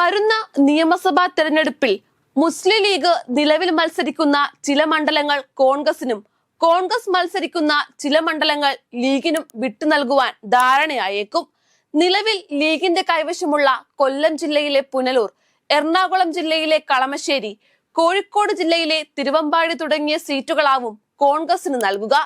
വരുന്ന നിയമസഭാ തെരഞ്ഞെടുപ്പിൽ മുസ്ലിം ലീഗ് നിലവിൽ മത്സരിക്കുന്ന ചില മണ്ഡലങ്ങൾ കോൺഗ്രസിനും കോൺഗ്രസ് മത്സരിക്കുന്ന ചില മണ്ഡലങ്ങൾ ലീഗിനും വിട്ടു നൽകുവാൻ ധാരണയായേക്കും. നിലവിൽ ലീഗിന്റെ കൈവശമുള്ള കൊല്ലം ജില്ലയിലെ പുനലൂർ എറണാകുളം ജില്ലയിലെ കളമശ്ശേരി കോഴിക്കോട് ജില്ലയിലെ തിരുവമ്പാടി തുടങ്ങിയ സീറ്റുകളാവും കോൺഗ്രസിന് നൽകുക.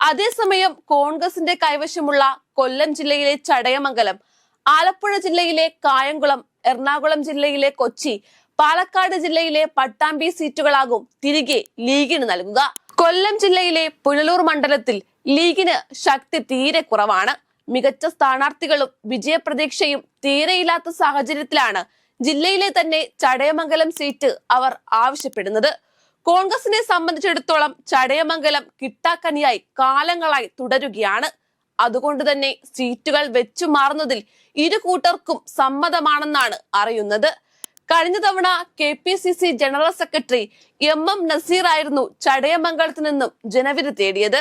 അതേസമയം കോൺഗ്രസിന്റെ കൈവശമുള്ള കൊല്ലം ജില്ലയിലെ ചടയമംഗലം ആലപ്പുഴ ജില്ലയിലെ കായംകുളം എറണാകുളം ജില്ലയിലെ കൊച്ചി പാലക്കാട് ജില്ലയിലെ പട്ടാമ്പി സീറ്റുകളാകും തിരികെ ലീഗിന് നൽകുക. കൊല്ലം ജില്ലയിലെ പുനലൂർ മണ്ഡലത്തിൽ ലീഗിന് ശക്തി തീരെ കുറവാണ്. മികച്ച സ്ഥാനാർത്ഥികളും വിജയപ്രതീക്ഷയും തീരെയില്ലാത്ത സാഹചര്യത്തിലാണ് ജില്ലയിലെ തന്നെ ചടയമംഗലം സീറ്റ് അവർ ആവശ്യപ്പെടുന്നത്. കോൺഗ്രസിനെ സംബന്ധിച്ചിടത്തോളം ചടയമംഗലം കിട്ടാക്കനിയായി കാലങ്ങളായി തുടരുകയാണ്. അതുകൊണ്ട് തന്നെ സീറ്റുകൾ വെച്ചു മാറുന്നതിൽ ഇരു കൂട്ടർക്കും സമ്മതമാണെന്നാണ് അറിയുന്നത്. കഴിഞ്ഞ തവണ K P C C general secretary M M Nazeer ആയിരുന്നു ചടയമംഗലത്ത് നിന്നും ജനവിധി തേടിയത്.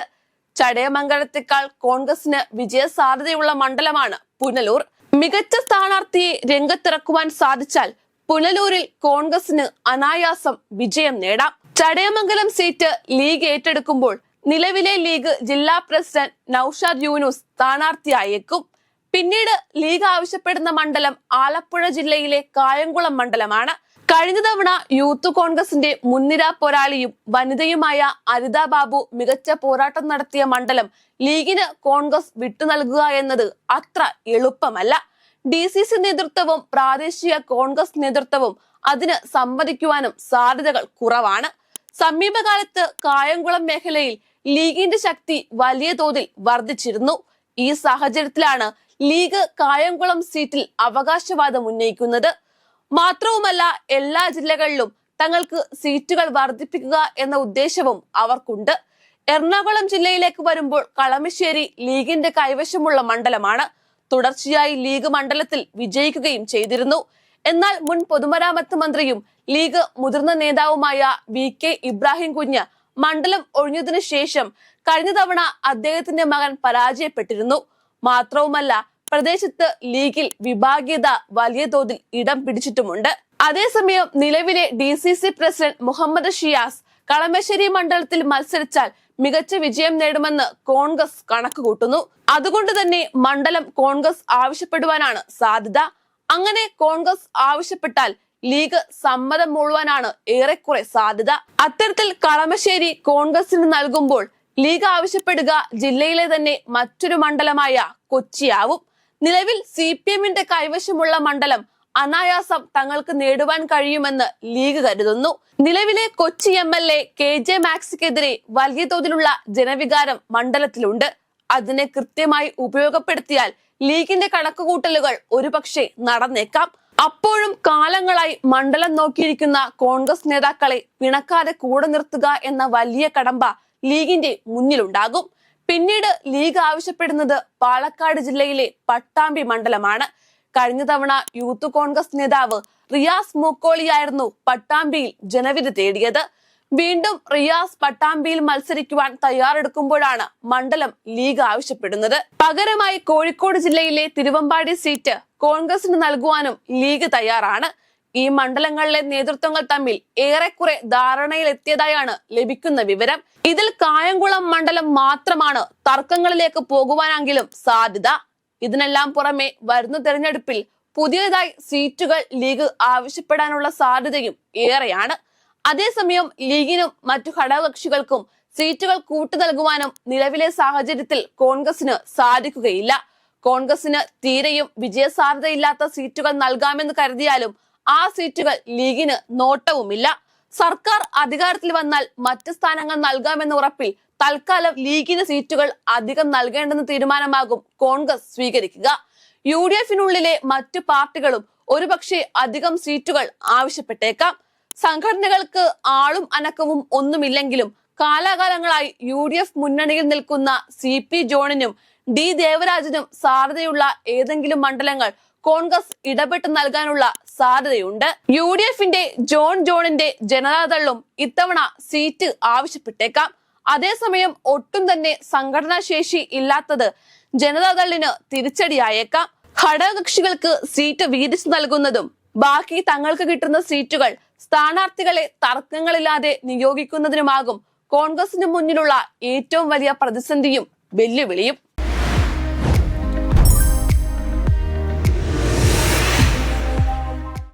ചടയമംഗലത്തെക്കാൾ കോൺഗ്രസിന് വിജയ സാധ്യതയുള്ള മണ്ഡലമാണ് പുനലൂർ. മികച്ച സ്ഥാനാർത്ഥിയെ രംഗത്തിറക്കുവാൻ സാധിച്ചാൽ പുനലൂരിൽ കോൺഗ്രസിന് അനായാസം വിജയം നേടാം. ചടയമംഗലം സീറ്റ് ലീഗ് ഏറ്റെടുക്കുമ്പോൾ നിലവിലെ ലീഗ് ജില്ലാ പ്രസിഡന്റ് നൌഷാദ് യൂനുസ് സ്ഥാനാർത്ഥിയായേക്കും. പിന്നീട് ലീഗ് ആവശ്യപ്പെടുന്ന മണ്ഡലം ആലപ്പുഴ ജില്ലയിലെ കായംകുളം മണ്ഡലമാണ്. കഴിഞ്ഞ തവണ യൂത്ത് കോൺഗ്രസിന്റെ മുൻനിര പോരാളിയും വനിതയുമായ അരിത ബാബു മികച്ച പോരാട്ടം നടത്തിയ മണ്ഡലം ലീഗിന് കോൺഗ്രസ് വിട്ടു നൽകുക എന്നത് അത്ര എളുപ്പമല്ല. ഡി സി സി നേതൃത്വവും പ്രാദേശിക കോൺഗ്രസ് നേതൃത്വവും അതിന് സമ്മതിക്കുവാനും സാധ്യതകൾ കുറവാണ്. സമീപകാലത്ത് കായംകുളം മേഖലയിൽ ലീഗിന്റെ ശക്തി വലിയ തോതിൽ വർദ്ധിച്ചിരുന്നു. ഈ സാഹചര്യത്തിലാണ് ലീഗ് കായംകുളം സീറ്റിൽ അവകാശവാദം ഉന്നയിക്കുന്നത്. മാത്രവുമല്ല എല്ലാ ജില്ലകളിലും തങ്ങൾക്ക് സീറ്റുകൾ വർദ്ധിപ്പിക്കുക എന്ന ഉദ്ദേശവും അവർക്കുണ്ട്. എറണാകുളം ജില്ലയിലേക്ക് വരുമ്പോൾ കളമശ്ശേരി ലീഗിന്റെ കൈവശമുള്ള മണ്ഡലമാണ്. തുടർച്ചയായി ലീഗ് മണ്ഡലത്തിൽ വിജയിക്കുകയും ചെയ്തിരുന്നു. എന്നാൽ മുൻ പൊതുമരാമത്ത് മന്ത്രിയും ലീഗ് മുതിർന്ന നേതാവുമായ വി കെ ഇബ്രാഹിം കുഞ്ഞ് മണ്ഡലം ഒഴിഞ്ഞതിനു ശേഷം കഴിഞ്ഞ തവണ അദ്ദേഹത്തിന്റെ മകൻ പരാജയപ്പെട്ടിരുന്നു. മാത്രവുമല്ല പ്രദേശത്ത് ലീഗിൽ വിഭാഗീയത വലിയ തോതിൽ ഇടം പിടിച്ചിട്ടുമുണ്ട്. അതേസമയം നിലവിലെ D C C president Muhammad Shiyas Kalamassery മണ്ഡലത്തിൽ മത്സരിച്ചാൽ മികച്ച വിജയം നേടുമെന്ന് കോൺഗ്രസ് കണക്ക് കൂട്ടുന്നു അതുകൊണ്ട് തന്നെ മണ്ഡലം കോൺഗ്രസ് ആവശ്യപ്പെടുവാനാണ് സാധ്യത. അങ്ങനെ കോൺഗ്രസ് ആവശ്യപ്പെട്ടാൽ ലീഗ് സമ്മതം മൂളുവാനാണ് ഏറെക്കുറെ സാധ്യത. അത്തരത്തിൽ കളമശ്ശേരി കോൺഗ്രസിന് നൽകുമ്പോൾ ലീഗ് ആവശ്യപ്പെടുക ജില്ലയിലെ തന്നെ മറ്റൊരു മണ്ഡലമായ കൊച്ചിയാവും. നിലവിൽ സി പി എമ്മിന്റെ കൈവശമുള്ള മണ്ഡലം അനായാസം തങ്ങൾക്ക് നേടുവാൻ കഴിയുമെന്ന് ലീഗ് കരുതുന്നു. നിലവിലെ Kochi M L A K J മാക്സിക്കെതിരെ വലിയ തോതിലുള്ള ജനവികാരം മണ്ഡലത്തിലുണ്ട്. അതിനെ കൃത്യമായി ഉപയോഗപ്പെടുത്തിയാൽ ലീഗിന്റെ കണക്കുകൂട്ടലുകൾ ഒരുപക്ഷെ നടന്നേക്കാം. അപ്പോഴും കാലങ്ങളായി മണ്ഡലം നോക്കിയിരിക്കുന്ന കോൺഗ്രസ് നേതാക്കളെ പിണക്കാതെ കൂടെ നിർത്തുക എന്ന വലിയ കടമ്പ ലീഗിന്റെ മുന്നിലുണ്ടാകും. പിന്നീട് ലീഗ് ആവശ്യപ്പെടുന്നത് പാലക്കാട് ജില്ലയിലെ പട്ടാമ്പി മണ്ഡലമാണ്. കഴിഞ്ഞ തവണ യൂത്ത് കോൺഗ്രസ് നേതാവ് റിയാസ് മൂക്കോളിയായിരുന്നു പട്ടാമ്പിയിൽ ജനവിധി തേടിയത്. വീണ്ടും റിയാസ് പട്ടാമ്പിയിൽ മത്സരിക്കുവാൻ തയ്യാറെടുക്കുമ്പോഴാണ് മണ്ഡലം ലീഗ് ആവശ്യപ്പെടുന്നത്. പകരമായി കോഴിക്കോട് ജില്ലയിലെ തിരുവമ്പാടി സീറ്റ് കോൺഗ്രസിന് നൽകുവാനും ലീഗ് തയ്യാറാണ്. ഈ മണ്ഡലങ്ങളിലെ നേതൃത്വങ്ങൾ തമ്മിൽ ഏറെക്കുറെ ധാരണയിലെത്തിയതായാണ് ലഭിക്കുന്ന വിവരം. ഇതിൽ കായംകുളം മണ്ഡലം മാത്രമാണ് തർക്കങ്ങളിലേക്ക് പോകുവാനെങ്കിലും സാധ്യത. ഇതിനെല്ലാം പുറമെ വരുന്ന തെരഞ്ഞെടുപ്പിൽ പുതിയതായി സീറ്റുകൾ ലീഗ് ആവശ്യപ്പെടാനുള്ള സാധ്യതയും ഏറെയാണ്. അതേസമയം ലീഗിനും മറ്റു ഘടകകക്ഷികൾക്കും സീറ്റുകൾ കൂട്ടു നൽകുവാനും നിലവിലെ സാഹചര്യത്തിൽ കോൺഗ്രസിന് സാധിക്കുകയില്ല. കോൺഗ്രസിന് തീരെയും വിജയസാധ്യതയില്ലാത്ത സീറ്റുകൾ നൽകാമെന്ന് കരുതിയാലും ആ സീറ്റുകൾ ലീഗിന് നോട്ടവുമില്ല. സർക്കാർ അധികാരത്തിൽ വന്നാൽ മറ്റ് സ്ഥാനങ്ങൾ നൽകാമെന്ന ഉറപ്പിൽ തൽക്കാലം ലീഗിന് സീറ്റുകൾ അധികം നൽകേണ്ടെന്ന തീരുമാനമാകും കോൺഗ്രസ് സ്വീകരിക്കുക. യു ഡി എഫിനുള്ളിലെ മറ്റു പാർട്ടികളും ഒരുപക്ഷെ അധികം സീറ്റുകൾ ആവശ്യപ്പെട്ടേക്കാം. സംഘടനകൾക്ക് ആളും അനക്കവും ഒന്നുമില്ലെങ്കിലും കാലാകാലങ്ങളായി യു ഡി എഫ് മുന്നണിയിൽ നിൽക്കുന്ന സി പി ജോണിനും ഡി ദേവരാജനും സാധ്യതയുള്ള ഏതെങ്കിലും മണ്ഡലങ്ങൾ കോൺഗ്രസ് ഇടപെട്ട് നൽകാനുള്ള സാധ്യതയുണ്ട്. യു ഡി എഫിന്റെ ജോൺ ജോണിന്റെ ജനതാദളും ഇത്തവണ സീറ്റ് ആവശ്യപ്പെട്ടേക്കാം. അതേസമയം ഒട്ടും തന്നെ സംഘടനാ ശേഷി ഇല്ലാത്തത് ജനതാദളിന് തിരിച്ചടിയായേക്കാം. ഘടകകക്ഷികൾക്ക് സീറ്റ് വീതിച്ചു നൽകുന്നതും ബാക്കി തങ്ങൾക്ക് കിട്ടുന്ന സീറ്റുകൾ സ്ഥാനാർത്ഥികളെ തർക്കങ്ങളില്ലാതെ നിയോഗിക്കുന്നതിനുമാകും കോൺഗ്രസിന് മുന്നിലുള്ള ഏറ്റവും വലിയ പ്രതിസന്ധിയും വെല്ലുവിളിയും